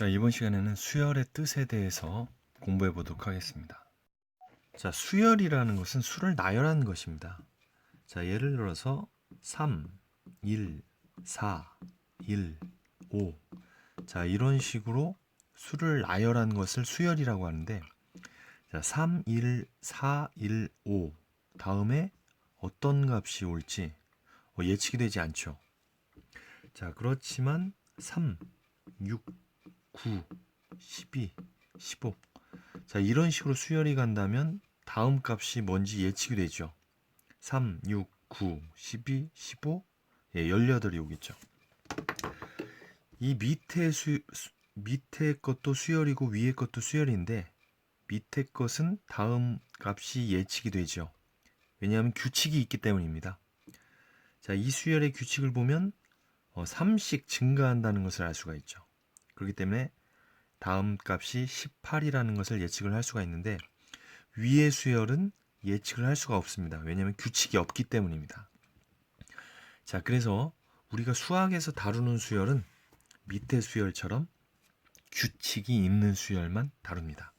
자, 이번 시간에는 수열의 뜻에 대해서 공부해 보도록 하겠습니다. 자, 수열이라는 것은 수를 나열하는 것입니다. 자, 예를 들어서 3, 1, 4, 1, 5. 자, 이런 식으로 수를 나열하는 것을 수열이라고 하는데 자, 3, 1, 4, 1, 5 다음에 어떤 값이 올지 어, 예측이 되지 않죠. 자, 그렇지만 3, 6, 9, 12, 15. 자, 이런 식으로 수열이 간다면 다음 값이 뭔지 예측이 되죠. 3, 6, 9, 12, 15, 예, 18이 오겠죠. 이 밑에 수, 수- 밑에 것도 수열이고 위에 것도 수열인데 밑에 것은 다음 값이 예측이 되죠. 왜냐하면 규칙이 있기 때문입니다. 자, 이 수열의 규칙을 보면 어, 3씩 증가한다는 것을 알 수가 있죠. 그렇기 때문에 다음 값이 18이라는 것을 예측을 할 수가 있는데 위의 수열은 예측을 할 수가 없습니다. 왜냐하면 규칙이 없기 때문입니다. 자, 그래서 우리가 수학에서 다루는 수열은 밑에 수열처럼 규칙이 있는 수열만 다룹니다.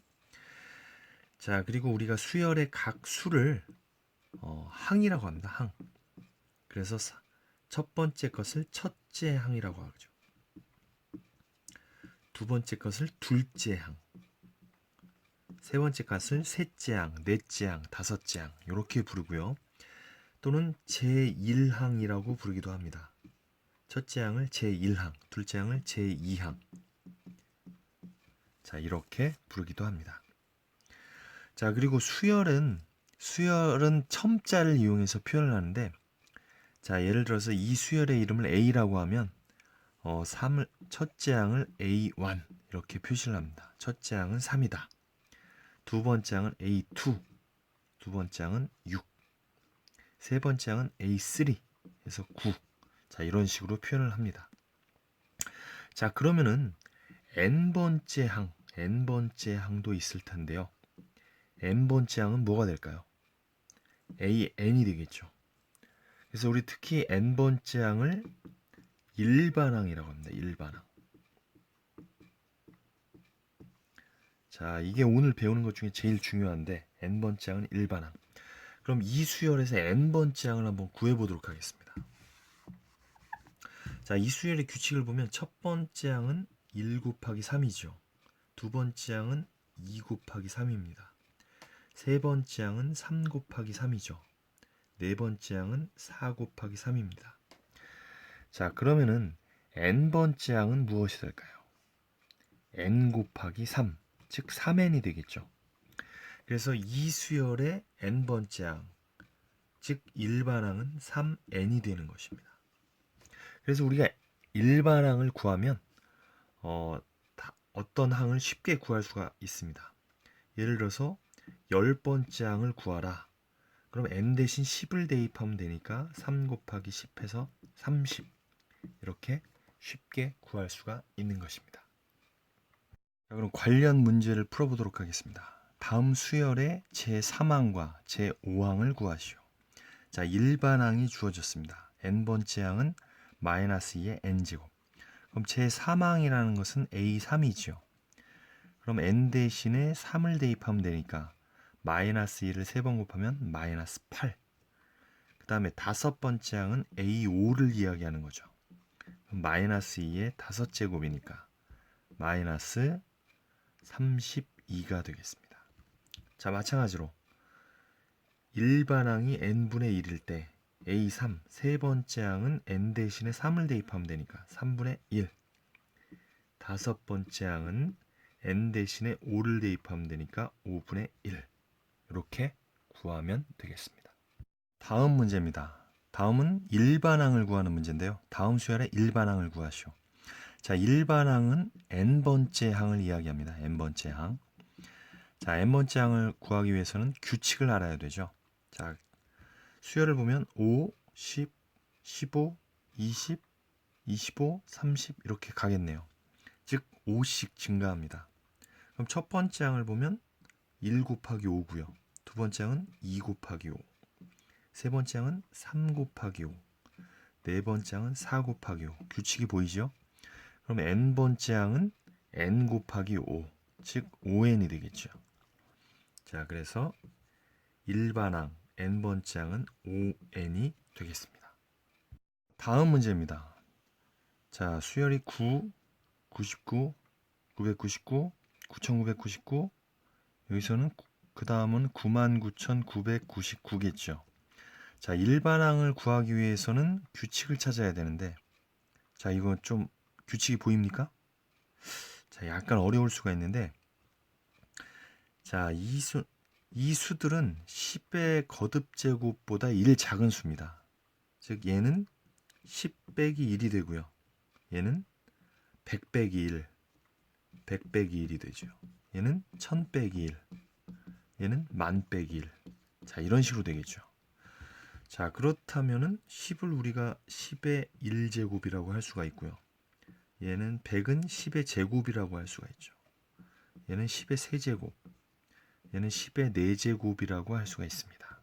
자, 그리고 우리가 수열의 각 수를 어, 항이라고 합니다. 항. 그래서 사- 첫 번째 것을 첫째 항이라고 하죠. 두 번째 것을 둘째 항. 세 번째 것을 셋째 항, 넷째 항, 다섯째 항 이렇게 부르고요. 또는 제1항이라고 부르기도 합니다. 첫째 항을 제1항, 둘째 항을 제2항. 자, 이렇게 부르기도 합니다. 자, 그리고 수열은 수열은 첨자를 이용해서 표현을 하는데 자, 예를 들어서 이 수열의 이름을 A라고 하면 어, 3을 첫째 항을 A1 이렇게 표시를 합니다. 첫째 항은 3이다. 두 번째 항은 A2. 두 번째 항은 6. 세 번째 항은 A3. 해서 9. 자, 이런 식으로 표현을 합니다. 자, 그러면은 n번째 항, n번째 항도 있을 텐데요. n번째 항은 뭐가 될까요? AN이 되겠죠. 그래서 우리 특히 n번째 항을 일반항이라고 합니다. 일반항. 자, 이게 오늘 배우는 것 중에 제일 중요한데 n번째 항은 일반항. 그럼 이 수열에서 n번째 항을 한번 구해 보도록 하겠습니다. 자, 이 수열의 규칙을 보면 첫 번째 항은 1 곱하기 3이죠. 두 번째 항은 2 곱하기 3입니다. 세 번째 항은 3 곱하기 3이죠. 네 번째 항은 4 곱하기 3입니다. 자, 그러면은 n번째 항은 무엇이 될까요? n 곱하기 3, 즉 3n이 되겠죠. 그래서 이 수열의 n번째 항, 즉 일반항은 3n이 되는 것입니다. 그래서 우리가 일반항을 구하면 어, 다- 어떤 항을 쉽게 구할 수가 있습니다. 예를 들어서 열 번째 항을 구하라. 그럼 n 대신 10을 대입하면 되니까 3 곱하기 10 해서 30 이렇게 쉽게 구할 수가 있는 것입니다. 자, 그럼 관련 문제를 풀어보도록 하겠습니다. 다음 수열의 제3항과 제5항을 구하시오. 자, 일반항이 주어졌습니다. n번째 항은 마이너스 2의 n제곱. 그럼 제3항이라는 것은 a3이죠. 그럼 n 대신에 3을 대입하면 되니까 마이너스 2를 3번 곱하면 마이너스 8. 그 다음에 다섯 번째 항은 a5를 이야기하는 거죠. 마이너스 2의 다섯 제곱이니까 마이너스 32가 되겠습니다. 자, 마찬가지로 일반항이 n분의 1일 때 a3 세 번째 항은 n 대신에 3을 대입하면 되니까 3분의 1. 다섯 번째 항은 n 대신에 5를 대입하면 되니까 5분의 1. 이렇게 구하면 되겠습니다. 다음 문제입니다. 다음은 일반항을 구하는 문제인데요. 다음 수열의 일반항을 구하시오. 자, 일반항은 n번째 항을 이야기합니다. n번째 항. 자, n번째 항을 구하기 위해서는 규칙을 알아야 되죠. 자, 수열을 보면 5, 10, 15, 20, 25, 30 이렇게 가겠네요. 즉 5씩 증가합니다. 그럼 첫 번째 항을 보면 1 곱하기 5고요. 두 번째 항은 2 곱하기 5. 세 번째 항은 3 곱하기 5. 네 번째 항은 4 곱하기 5. 규칙이 보이죠? 그럼 n번째 항은 n 곱하기 5, 즉 5n이 되겠죠. 자, 그래서 일반항 n번째 항은 5n이 되겠습니다. 다음 문제입니다. 자, 수열이 9, 99, 999, 9999 여기서는 그 다음은 99,999겠죠. 자, 일반항을 구하기 위해서는 규칙을 찾아야 되는데 자, 이거 좀 규칙이 보입니까? 자, 약간 어려울 수가 있는데 자, 이 수, 이 수들은 10의 거듭 제곱보다 1 작은 수입니다. 즉 얘는 10 빼기 1이 되고요. 얘는 100 빼기 1, 100 빼기 1이 되죠. 얘는 1000 빼기 1, 얘는 만 빼기 1. 자, 이런 식으로 되겠죠. 자, 그렇다면은 10을 우리가 10의 1제곱이라고 할 수가 있고요. 얘는 100은 10의 제곱이라고 할 수가 있죠. 얘는 10의 세제곱, 얘는 10의 4제곱이라고 할 수가 있습니다.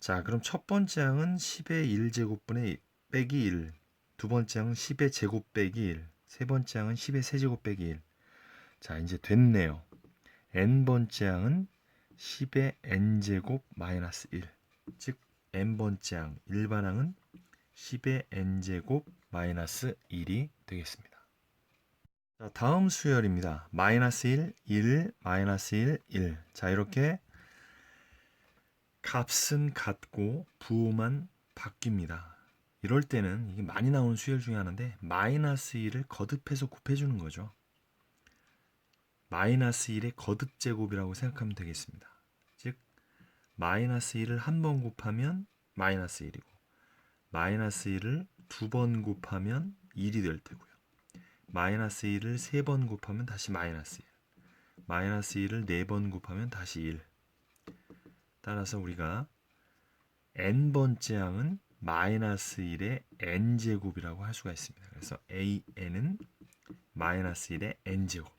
자, 그럼 첫 번째 항은 10의 1제곱분의 빼기 1, 두 번째 항은 10의 제곱 빼기 1, 세 번째 항은 10의 세제곱 빼기 1. 자, 이제 됐네요. n번째 항은 10의 n제곱 마이너스 1. 즉 n번째 항, 일반항은 10의 n제곱 마이너스 1이 되겠습니다. 자, 다음 수열입니다. 마이너스 1, 1, 마이너스 1, 1. 자, 이렇게 값은 같고 부호만 바뀝니다. 이럴 때는 이게 많이 나오는 수열 중에 하나인데 마이너스 1을 거듭해서 곱해주는 거죠. 마이너스 1의 거듭 제곱이라고 생각하면 되겠습니다. 즉 마이너스 1을 한 번 곱하면 마이너스 1이고 마이너스 1을 두 번 곱하면 1이 될 테고요. 마이너스 1을 세 번 곱하면 다시 마이너스 1. 마이너스 1을 네 번 곱하면 다시 1. 따라서 우리가 n번째 항은 마이너스 1의 n제곱이라고 할 수가 있습니다. 그래서 an은 마이너스 1의 n제곱.